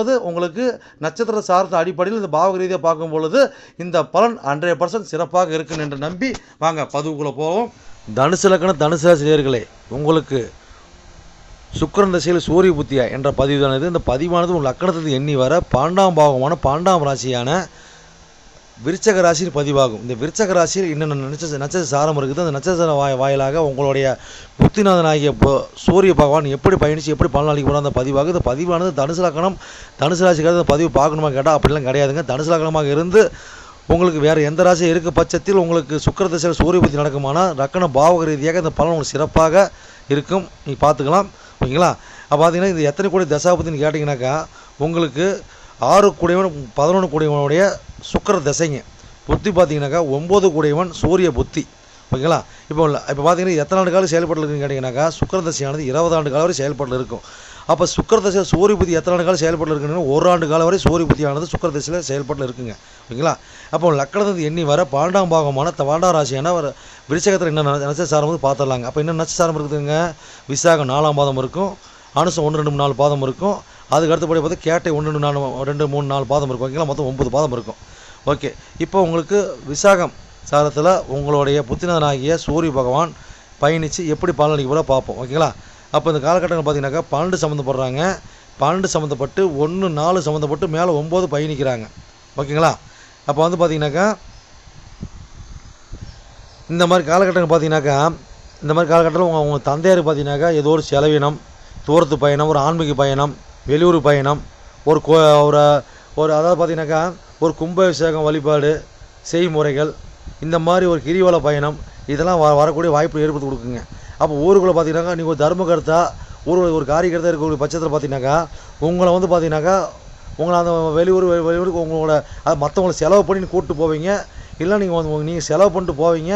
ரெண்டாவது உங்களுக்கு நட்சத்திர சார்ந்த அடிப்படையில் இந்த பாவக ரீதியாக பார்க்கும் பொழுது இந்த பலன் ஹண்ட்ரட் பர்சன்ட் சிறப்பாக இருக்கும் என்று நம்பி வாங்க பதிவுக்குள்ளே போவோம். தனுசு லக்கணம் தனுசு ராசினியர்களே உங்களுக்கு சுக்கரன் திசையில் சூரிய புத்தியா என்ற பதிவானது இந்த பதிவானது உங்கள் லக்கணத்துக்கு எண்ணி வர பன்னெண்டாம் பாவமான பன்னெண்டாம் ராசியான விருச்சக ராசியில் பதிவாகும். இந்த விருச்சக ராசியில் என்னென்ன நட்சத்திர நட்சத்திர சாரம் இருக்குது. அந்த நட்சத்திர வாய் வாயிலாக உங்களுடைய புத்திநாதனாகிய ப- சூரிய பகவான் எப்படி பயணித்து எப்படி பலனளிக்க போனால் அந்த பதிவாகும். இந்த பதிவானது தனுசு லக்கணம் தனுசு ராசிக்காக பதிவு பார்க்கணுமா கேட்டால் அப்படிலாம் கிடையாதுங்க. தனுசு லக்கணமாக இருந்து உங்களுக்கு வேறு எந்த ராசி இருக்க பட்சத்தில் உங்களுக்கு சுக்கர திசையில் சூரிய புத்தி நடக்குமானால் ரக்கண பாவக ரீதியாக இந்த பலன் உங்களுக்கு சிறப்பாக இருக்கும். நீங்கள் பார்த்துக்கலாம். ஓகேங்களா? அப்போ பார்த்தீங்கன்னா இது எத்தனை கோடி தசாபத்தின்னு கேட்டிங்கனாக்கா உங்களுக்கு ஆறு கூடியவன் பதினொன்று கூடியவனுடைய சுக்கர திசைங்க. புத்தி பார்த்தீங்கன்னாக்கா ஒம்பது கூடியவன் சூரிய புத்தி. ஓகேங்களா? இப்போ இல்லை இப்போ பார்த்தீங்கன்னா எத்தனை ஆண்டு காலம் செயல்பட்டு இருக்குன்னு கேட்டிங்கனாக்கா சுக்கிர தசையானது இருபது ஆண்டு காலம் வரை செயல்பட்டு இருக்கும். அப்போ சுக்கர தசை சூரிய புத்தி எத்தனை ஆண்டு காலம் செயல்பட்டு இருக்குன்னா ஒரு ஆண்டு காலம் வரை சூரிய புத்தியானது சுக்கர தசையில் செயல்பட்டு இருக்குங்க. ஓகேங்களா? அப்போ லக்கணத்து எண்ணி வர பன்னெண்டாம் பாகமான தவாண்டா ராசியான ஒரு விருச்சகத்தில் என்ன நட்சத்திரம் வந்து பார்த்துடலாங்க. அப்போ என்ன நட்சத்திரம் இருக்குதுங்க? விசாகம் நாலாம் பாதம் இருக்கும். அனுசம் ஒன்று ரெண்டு மூணு நாலு பாதம் இருக்கும். அதுக்கு அடுத்தபடி பார்த்து கேட்டை ஒன்று ரெண்டு நாலு ரெண்டு மூணு நாலு பாதம் இருக்கும். ஓகேங்களா மொத்தம் ஒன்பது பாதம் இருக்கும். ஓகே. இப்போ உங்களுக்கு விசாகம் சாரத்தில் உங்களுடைய புத்தினதனாகிய சூரிய பகவான் பயணித்து எப்படி பலனளிக்க போல பார்ப்போம். ஓகேங்களா? அப்போ இந்த காலகட்டங்கள் பார்த்தீங்கன்னாக்கா பன்னெண்டு சம்மந்தப்படுறாங்க பன்னெண்டு சம்மந்தப்பட்டு ஒன்று நாலு சம்மந்தப்பட்டு மேலே ஒம்பது பயணிக்கிறாங்க. ஓகேங்களா? அப்போ வந்து பார்த்தீங்கன்னாக்கா இந்த மாதிரி காலகட்டங்கள் பார்த்தீங்கன்னாக்கா இந்த மாதிரி காலகட்டத்தில் உங்கள் உங்கள் தந்தையார் பார்த்தீங்கன்னாக்கா ஏதோ ஒரு செலவினம் தூரத்து பயணம் ஒரு ஆன்மீக பயணம் வெளியூர் பயணம் ஒரு கோ ஒரு ஒரு அதாவது பார்த்தீங்கன்னாக்கா ஒரு கும்பாபிஷேகம் வழிபாடு செய்முறைகள் இந்த மாதிரி ஒரு கிரிவல பயணம் இதெல்லாம் வ வரக்கூடிய வாய்ப்பு ஏற்படுத்தி கொடுக்குங்க. அப்போ ஊருக்குள்ளே பார்த்தீங்கன்னாக்கா நீங்கள் ஒரு தர்மகர்த்தா ஊரில் ஒரு காரியகர்த்தா இருக்கக்கூடிய பட்சத்தில் பார்த்தீங்கன்னாக்கா உங்களை வந்து பார்த்தீங்கன்னாக்கா உங்களை அந்த வெளியூர் வெளியூருக்கு உங்களோட அது மற்றவங்கள செலவு பண்ணி கூப்பிட்டு போவீங்க. இல்லை நீங்கள் வந்து நீங்கள் செலவு பண்ணிட்டு போவீங்க.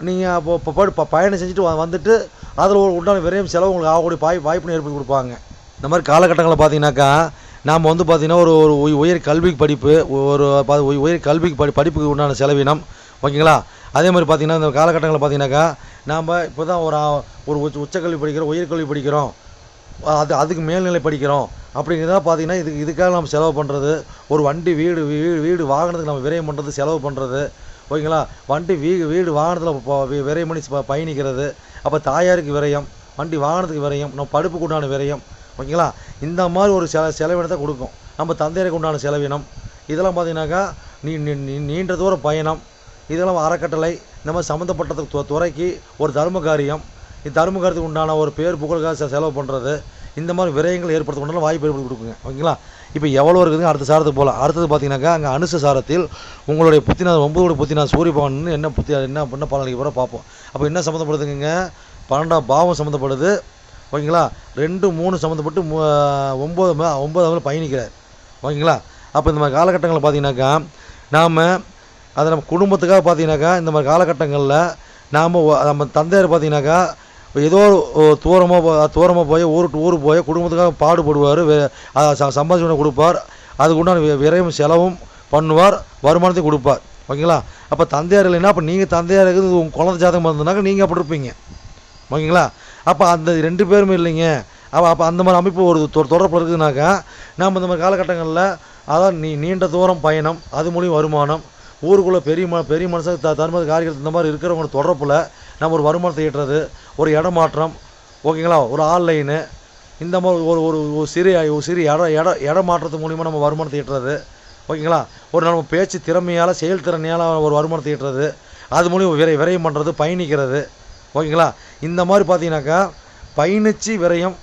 நீங்கள் அப்போ இப்போ ப- பயணம் செஞ்சுட்டு வந்துட்டு அதில் ஒரு உண்டான விரையும் செலவு உங்களுக்கு ஆகக்கூடிய வாய் வாய்ப்புன்னு ஏற்படுத்தி கொடுப்பாங்க. இந்த மாதிரி காலகட்டங்களில் பார்த்தீங்கன்னாக்கா நாம் வந்து பார்த்தீங்கன்னா ஒரு ஒரு உயர் கல்வி படிப்பு ஒரு உயர் கல்விக்கு படி படிப்புக்கு உண்டான செலவினம். ஓகேங்களா? அதே மாதிரி பார்த்தீங்கன்னா இந்த காலகட்டங்களில் பார்த்தீங்கன்னாக்கா நாம் இப்போ தான் ஒரு ஒரு உச்ச உச்சக்கல்வி படிக்கிறோம் உயர்கல்வி படிக்கிறோம். அது அதுக்கு மேல்நிலை படிக்கிறோம். அப்படிங்கிறதா பார்த்தீங்கன்னா இதுக்கு இதுக்காக நம்ம செலவு பண்ணுறது ஒரு வண்டி வீடு வீடு வீடு வாகனத்துக்கு நம்ம விரயம் பண்ணுறது செலவு பண்ணுறது ஓகேங்களா? வண்டி வீ வீடு வாகனத்தில் விரயம் பண்ணி ப- பயணிக்கிறது. அப்போ தாயாருக்கு விரயம் வண்டி வாகனத்துக்கு விரயம் நம்ம படுப்புக்கு உண்டான விரயம். ஓகேங்களா? இந்த மாதிரி ஒரு செல செலவினத்தை கொடுக்கும். நம்ம தந்தையருக்கு உண்டான செலவினம். இதெல்லாம் பார்த்தீங்கன்னாக்கா நீ நீண்ட தூர பயணம். இதெல்லாம் அறக்கட்டளை. இந்த மாதிரி சம்மந்தப்பட்ட துறைக்கு ஒரு தர்ம காரியம் இந்த தர்ம காரியத்துக்கு உண்டான ஒரு பேர் புகழ்காக செ- செலவு பண்ணுறது இந்த மாதிரி விரயங்கள் ஏற்படுத்த வாய்ப்பு ஏற்படுத்தி கொடுக்குங்க. ஓகேங்களா? இப்போ எவ்வளோ இருக்குதுங்க? அடுத்த சாரத்துக்கு போகலாம் அடுத்தது பார்த்தீங்கன்னாக்கா அங்கே அனுச சாரத்தில் உங்களுடைய புத்தினார் ஒன்பதோட புத்தினா சூரிய பகவான் என்ன புத்தி என்ன பண்ண பலனளிக்க போகிற பார்ப்போம். அப்போ என்ன சம்மந்தப்படுதுங்க பன்னெண்டாம் பாவம் சம்மந்தப்படுது ஓகேங்களா? ரெண்டு மூணு சம்மந்தப்பட்டு ஒம்பது ஒம்பதாவது பயணிக்கிறார். ஓகேங்களா? அப்போ இந்த மாதிரி காலகட்டங்களில் பார்த்தீங்கன்னாக்கா நாம் அதை நம்ம குடும்பத்துக்காக பார்த்தீங்கன்னாக்கா இந்த மாதிரி காலகட்டங்களில் நாம் நம்ம தந்தையார் பார்த்தீங்கன்னாக்கா ஏதோ ஒரு தூரமாக தூரமாக போய் ஊருக்கு ஊர் போய் குடும்பத்துக்காக பாடுபடுவார். சம்பாதிச்சு கொடுப்பார். அதுக்கு உண்டான விரையும் செலவும் பண்ணுவார். வருமானத்தையும் கொடுப்பார். ஓகேங்களா? அப்போ தந்தையார் இல்லைன்னா அப்போ நீங்கள் தந்தையார் இருக்குது உங்கள் குழந்தை ஜாதகம் வந்ததுனாக்கா நீங்கள் அப்படி இருப்பீங்க. ஓகேங்களா? அப்போ அந்த ரெண்டு பேரும் இல்லைங்க. அப்போ அப்போ அந்த மாதிரி அமைப்பு ஒரு தொ- இருக்குதுனாக்கா நாம் இந்த மாதிரி காலகட்டங்களில் அதான் நீ நீண்ட தூரம் பயணம் அது மூலியம் வருமானம் ஊருக்குள்ளே பெரிய ம பெரிய மனுஷன் த தர்ம காரியங்கள் இந்த மாதிரி இருக்கிறவங்க தொடர்பில் நம்ம ஒரு வருமானத்தை ஈட்டுறது ஒரு இடமாற்றம் ஓகேங்களா? ஒரு ஆன்லைனு இந்த மாதிரி ஒரு ஒரு ஒரு சிறிய ஒரு சிறிய இட இட இடமாற்றத்து மூலிமா நம்ம வருமானத்தை ஈட்டுறது ஓகேங்களா? ஒரு நம்ம பேச்சு திறமையால் செயல் திறமையால் ஒரு வருமானத்தை ஈட்டுறது அது மூலியம் விரை விரயம் பண்ணுறது பயணிக்கிறது ஓகேங்களா? இந்த மாதிரி பார்த்தீங்கன்னாக்கா பயணித்து விரயம்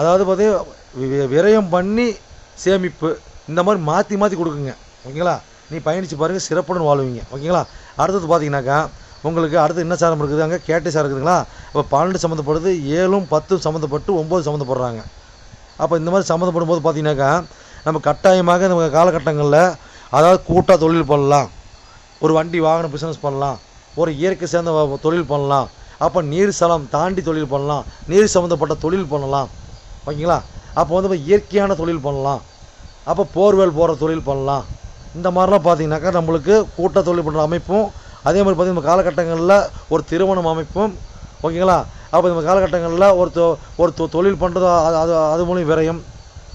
அதாவது பார்த்தீங்கன்னா விரயம் பண்ணி சேமிப்பு இந்த மாதிரி மாற்றி மாற்றி கொடுக்குங்க ஓகேங்களா? நீ பயணித்து பாருங்கள் சிறப்புடன் வாழ்வீங்க ஓகேங்களா? அடுத்தது பார்த்தீங்கன்னாக்கா உங்களுக்கு அடுத்து என்ன சாரம் இருக்குது? அங்கே கேட்டை சாரம் இருக்குதுங்களா? இப்போ பன்னெண்டு சம்மந்தப்படுது ஏழும் பத்தும் சம்மந்தப்பட்டு ஒம்பது சம்மந்தப்படுறாங்க. அப்போ இந்த மாதிரி சம்மந்தப்படும் போது பார்த்தீங்கன்னாக்கா நம்ம கட்டாயமாக நம்ம காலகட்டங்களில் அதாவது கூட்டாக தொழில் பண்ணலாம். ஒரு வண்டி வாகன பிஸ்னஸ் பண்ணலாம். ஒரு இயற்கை சேர்ந்த தொழில் பண்ணலாம். அப்போ நீர் சலம் தாண்டி தொழில் பண்ணலாம். நீர் சம்மந்தப்பட்ட தொழில் பண்ணலாம். ஓகேங்களா? அப்போ வந்து இயற்கையான தொழில் பண்ணலாம். அப்போ போர்வெல் போகிற தொழில் பண்ணலாம். இந்த மாதிரிலாம் பார்த்தீங்கன்னாக்கா நம்மளுக்கு கூட்ட தொழில் பண்ணுற அமைப்பும் அதே மாதிரி பார்த்தீங்கன்னா நம்ம காலகட்டங்களில் ஒரு திருமணம் அமைப்பும் ஓகேங்களா? அப்போ இந்த காலகட்டங்களில் ஒரு தொ ஒரு தொ- தொழில் பண்ணுறது அது அது அது மூலியம் விரயம்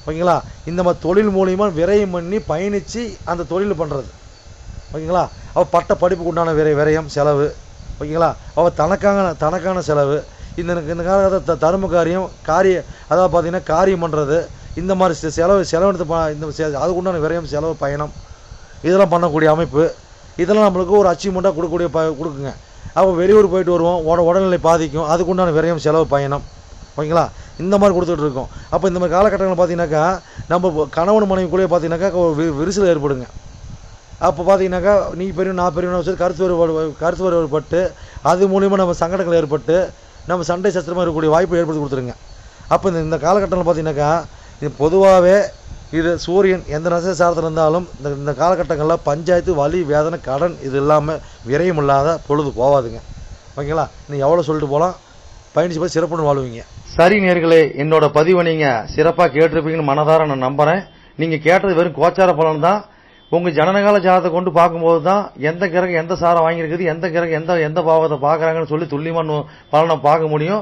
ஓகேங்களா? இந்த மாதிரி தொழில் மூலியமாக விரயம் பண்ணி பயணித்து அந்த தொழில் பண்ணுறது ஓகேங்களா? அவள் பட்ட படிப்புக்கு உண்டான விரை விரயம் செலவு ஓகேங்களா? அவள் தனக்கான தனக்கான செலவு. இந்த இந்த காலகட்ட தரும காரியம் காரிய அதாவது பார்த்தீங்கன்னா காரியம் பண்ணுறது இந்த மாதிரி செலவு செலவெடுத்து ப- இந்த செ- விரயம் செலவு பயணம் இதெல்லாம் பண்ணக்கூடிய அமைப்பு. இதெல்லாம் நம்மளுக்கு ஒரு அச்சீவ்மெண்ட்டாக கொடுக்கக்கூடிய ப கொடுக்குங்க. அப்போ வெளியூர் போயிட்டு வருவோம் உட உடல்நிலை பாதிக்கும். அதுக்குண்டான விரயம் செலவு பயணம். ஓகேங்களா? இந்த மாதிரி கொடுத்துட்டு இருக்கோம். அப்போ இந்த மாதிரி காலகட்டங்களில் பார்த்தீங்கன்னாக்கா நம்ம கணவன் மனைவி கூட பார்த்தீங்கன்னாக்கா ஒரு வி- விரிசல் ஏற்படுங்க. அப்போ பார்த்தீங்கன்னாக்கா நீ பெரிய நான் பெரிய சொல்லி கருத்து வேறுபாடு கருத்து வேறுபாடு அது மூலிமா நம்ம சங்கடங்கள் ஏற்பட்டு நம்ம சண்டை சத்திரமாக இருக்கக்கூடிய வாய்ப்பு ஏற்படுத்தி கொடுத்துருங்க. அப்போ இந்த இந்த காலகட்டத்தில் பார்த்தீங்கன்னாக்கா இது பொதுவாகவே இது சூரியன் எந்த நட்சத்திரத்தில் இருந்தாலும் இந்த இந்த காலகட்டங்களில் பஞ்சாயத்து வலி வேதனை கடன் இது இல்லாமல் விரயம் இல்லாத பொழுது போகாதுங்க. ஓகேங்களா? நீங்கள் எவ்வளோ சொல்லிட்டு போகலாம் பயணிச்சு போய் சிறப்புன்னு வாழ்வீங்க. சரி நேர்களே என்னோட பதிவை நீங்கள் சிறப்பாக கேட்டிருப்பீங்கன்னு மனதார நான் நம்புகிறேன் நீங்கள் கேட்டது வெறும் கோச்சார பலன் தான். உங்கள் ஜனநகால ஜாதத்தை கொண்டு பார்க்கும்போது தான் எந்த கிரகம் எந்த சாரம் வாங்கியிருக்குது எந்த கிரகம் எந்த எந்த பாவத்தை பார்க்குறாங்கன்னு சொல்லி துல்லியமான பலனை பார்க்க முடியும்.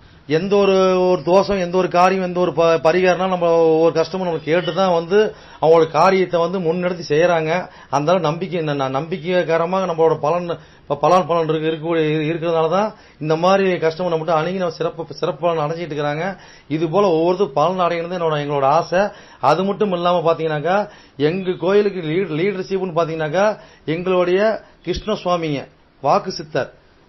எந்த ஒரு ஒரு தோஷம் எந்த ஒரு காரியம் எந்த ஒரு ப- பரிகாரம்னா நம்ம ஒரு கஸ்டமர் நம்ம கேட்டு தான் வந்து அவங்களோட காரியத்தை வந்து முன்னெடுத்து செய்யறாங்க. அந்த நம்பிக்கை ந- நம்பிக்கைகரமாக நம்மளோட பலன் பலன் பலன் இருக்கு இருக்கக்கூடிய இருக்கிறதுனால தான் இந்த மாதிரி கஸ்டமர் நம்மகிட்ட அணுகி நம்ம சிறப்பு சிறப்பு பலன் அடைஞ்சிட்டு இருக்கிறாங்க. இது போல ஒவ்வொருத்தரும் பலன் அடையணும் என்னோட எங்களோட ஆசை. அது மட்டும் இல்லாம பாத்தீங்கன்னாக்கா எங்க கோயிலுக்கு லீடர்ஷிப்னு பாத்தீங்கன்னாக்கா எங்களுடைய கிருஷ்ண சுவாமிங்க வாக்கு சித்தர்.